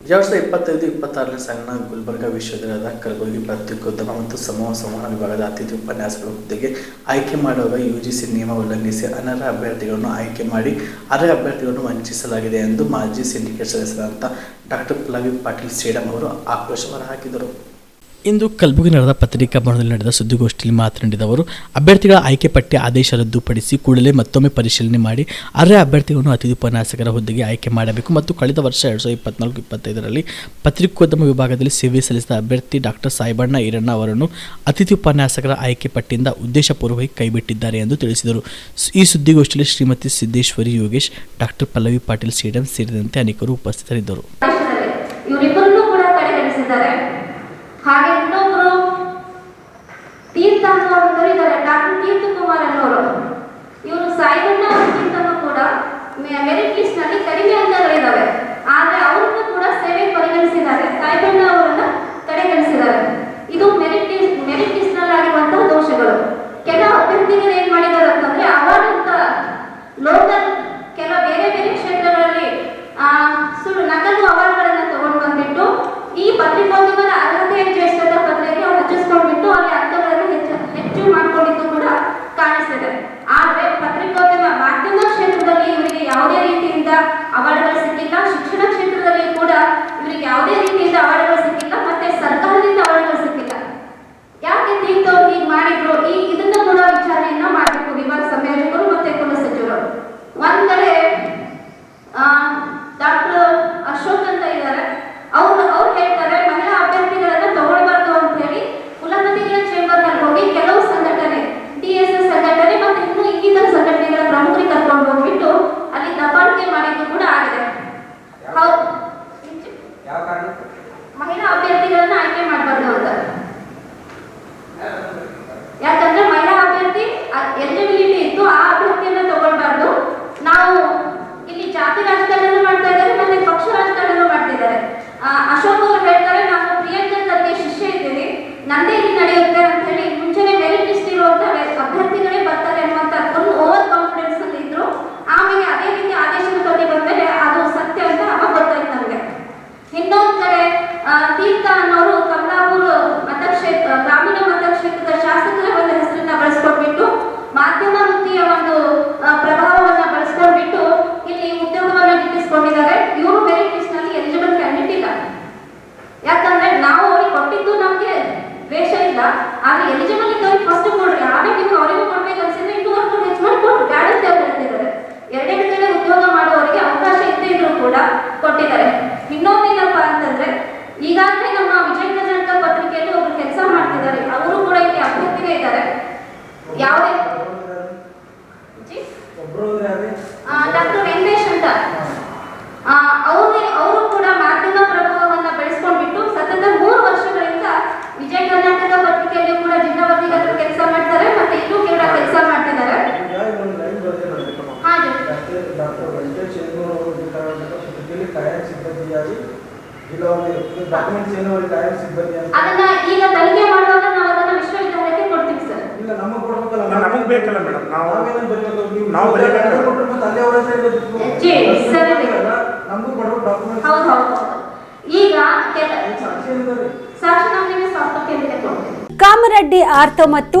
ಎರಡು ಸಾವಿರದ ಇಪ್ಪತ್ತೈದು, ಇಪ್ಪತ್ತಾರನೇ ಸಾಲಿನ ಗುಲ್ಬರ್ಗಾ ವಿಶ್ವವಿದ್ಯಾಲಯದ ಕಲಬುರಗಿ ಪತ್ರಿಕೋದ್ಯಮ ಮತ್ತು ಸಮೂಹ ಸಂವಹನ ವಿಭಾಗದ ಅತಿಥಿ ಉಪನ್ಯಾಸಗಳ ಹುದ್ದೆಗೆ ಆಯ್ಕೆ ಮಾಡುವಾಗ ಯುಜಿಸಿ ನಿಯಮ ಉಲ್ಲಂಘಿಸಿ ಅನರ್ಹ ಅಭ್ಯರ್ಥಿಗಳನ್ನು ಆಯ್ಕೆ ಮಾಡಿ ಅರ್ಹ ಅಭ್ಯರ್ಥಿಗಳನ್ನು ವಂಚಿಸಲಾಗಿದೆ ಎಂದು ಮಾಜಿ ಸಿಂಡಿಕೇಟ್ ಸದಸ್ಯರಾದಂಥ ಡಾಕ್ಟರ್ ಪುಲಾವಿ ಪಾಟೀಲ್ ಶ್ರೀರಾಮ್ ಅವರು ಆಕ್ರೋಶ ಹೊರಹಾಕಿದರು. ಇಂದು ಕಲಬುರಗಿ ನಡೆದ ಪತ್ರಿಕಾ ಭವನದಲ್ಲಿ ನಡೆದ ಸುದ್ದಿಗೋಷ್ಠಿಯಲ್ಲಿ ಮಾತನಾಡಿದ ಅವರು, ಅಭ್ಯರ್ಥಿಗಳ ಆಯ್ಕೆ ಪಟ್ಟಿ ಆದೇಶ ರದ್ದುಪಡಿಸಿ ಕೂಡಲೇ ಮತ್ತೊಮ್ಮೆ ಪರಿಶೀಲನೆ ಮಾಡಿ ಅರ್ಹ ಅಭ್ಯರ್ಥಿಗಳನ್ನು ಅತಿಥಿ ಉಪನ್ಯಾಸಕರ ಹುದ್ದೆಗೆ ಆಯ್ಕೆ ಮಾಡಬೇಕು ಮತ್ತು ಕಳೆದ ವರ್ಷ ಎರಡು ಸಾವಿರದ ಇಪ್ಪತ್ನಾಲ್ಕು, ಇಪ್ಪತ್ತೈದರಲ್ಲಿ ಪತ್ರಿಕೋದ್ಯಮ ವಿಭಾಗದಲ್ಲಿ ಸೇವೆ ಸಲ್ಲಿಸಿದ ಅಭ್ಯರ್ಥಿ ಡಾಕ್ಟರ್ ಸಾಯಿಬಣ್ಣ ಈರಣ್ಣ ಅವರನ್ನು ಅತಿಥಿ ಉಪನ್ಯಾಸಕರ ಆಯ್ಕೆ ಪಟ್ಟಿಯಿಂದ ಉದ್ದೇಶಪೂರ್ವಕವಾಗಿ ಕೈಬಿಟ್ಟಿದ್ದಾರೆ ಎಂದು ತಿಳಿಸಿದರು. ಈ ಸುದ್ದಿಗೋಷ್ಠಿಯಲ್ಲಿ ಶ್ರೀಮತಿ ಸಿದ್ದೇಶ್ವರಿ ಯೋಗೇಶ್ ಡಾಕ್ಟರ್ ಪಲ್ಲವಿ ಪಾಟೀಲ್ ಸೇಡಂ ಸೇರಿದಂತೆ ಅನೇಕರು ಉಪಸ್ಥಿತರಿದ್ದರು. ಹಾಗೆ ಇನ್ನೊಬ್ರು ತೀರ್ಥ ಅನ್ನೋರು ಇದ್ದಾರೆ ಡಾಕ್ಟರ್ ತೀರ್ಥ ಕುಮಾರ್ ಆದ್ರೆ ಎಲಿಜಿಬಲ್ ಇದ್ದವ್ರಿಗೆ ಫಸ್ಟ್ ಕೊಡ್ರಿ ಆಮೇಲೆ ನಿಮ್ಗೆ ಅವರಿಗೂ ಕೊಡ್ಬೇಕು ಅನ್ಸಿದ್ರೆ ಇನ್ನೂ ವರ್ಗ ಹೆಚ್ಚು ಮಾಡಿ ಕೊಟ್ಟು ಅಂತ ಅವ್ರು ಹೇಳ್ತಿದ್ದಾರೆ ಎರಡೆರಡು ಕಡೆ ಉದ್ಯೋಗ ಮಾಡುವವರಿಗೆ ಅವಕಾಶ ಇದ್ದೇ ಇದ್ರೂ ಕೂಡ ಕೊಟ್ಟಿದ್ದಾರೆ. ಇನ್ನೊಂದೇನಪ್ಪ ಅಂತಂದ್ರೆ ಈಗಾಗಲೇ ನಮ್ಮ ವಿಜಯ ಪ್ರಜಾಂತ ಪತ್ರಿಕೆಯಲ್ಲಿ ಒಬ್ರು ಕೆಲಸ ಮಾಡ್ತಿದ್ದಾರೆ. ಅವರು ಕೂಡ ಇಲ್ಲಿ ಅಭ್ಯರ್ಥಿಗೆ ಇದ್ದಾರೆ. ಯಾವುದೇ? ಡಾಕ್ಟರ್ ವೆಂಕಟೇಶ್ ಅಂತ. ಅವರು ಅವರು ಕೂಡ ಮಾಧ್ಯಮ ಪ್ರಭಾವವನ್ನ ಬೆಳೆಸ್ಕೊಂಡ್ಬಿಟ್ಟು ಸತತ ಮೂರು ವರ್ಷಗಳಿಂದ ವಿಜಯ ಕರ್ನಾಟಕ ಪತ್ರಿಕೆಯಲ್ಲಿ ಕೂಡ ಜಿಲ್ಲಾ ವರದಿಗಾರರು ಕೆಲಸ ಮಾಡ್ತಾರೆ ಮತ್ತೆ ಇಲ್ಲೂ ಕೂಡ ಕೆಲಸ ಮಾಡ್ತಿದ್ದಾರೆ ಈಗ ಇನ್ನೊಂದು ಲೈನ್ ಬರ್ದಿರೋದು ಕಣೋ. ಹಾಗೆ ಡಾಕ್ಟರ್ ಡಾಕ್ಟರ್ ವೆಂಕಟೇಶ್ ಈ ಕರ್ನಾಟಕ ಪತ್ರಿಕೆಯಲ್ಲಿ ಕಾಯಂ ಸಿಬ್ಬಂದಿಯಾಗಿ ಜಿಲ್ಲಾವಧಿ ಡಾಕ್ಯುಮೆಂಟ್ಸ್ ಏನು ಅವ್ರಿಗೆ ಕಾಯಂ ಸಿಬ್ಬಂದಿ ಅದನ್ನ ಈಗ ತನಿಖೆ ಮಾಡುವಾಗ ನಾವು ಅದನ್ನ ವಿಶ್ವವಿದ್ಯಾಲಯಕ್ಕೆ ಕೊಡ್ತೀವಿ ಸರ್. ಇಲ್ಲ ನಮಗೆ ಕೊಡಬೇಕಲ್ಲ ನಮಗೆ ಬೇಕಲ್ಲ ಮೇಡಮ್. ನಾವು ನಾವೇನು ಬರೀಬೇಕು? ನೀವು ನಾವು ಬರೀಬೇಕು. ಕೊಟ್ಟರು ಮತ್ತೆ ಅಲ್ಲೇ ಅವರ ಸರಿ. ನಮಗೂ ಕೊಡ್ಬೇಕು ಡಾಕ್ಯುಮೆಂಟ್ಸ್. ಹೌದು ಹೌದು. ಈಗ ಸಾಕ್ಷಿ ಸಾಕ್ಷಿ ನಿಮಗೆ ಸಾಫ್ಟ್ ಕಾಪಿಯಲ್ಲಿ ಕೊಡ್ತೀವಿ. ಕಾಮರೆಡ್ಡಿ ಆರ್ತ ಮತ್ತು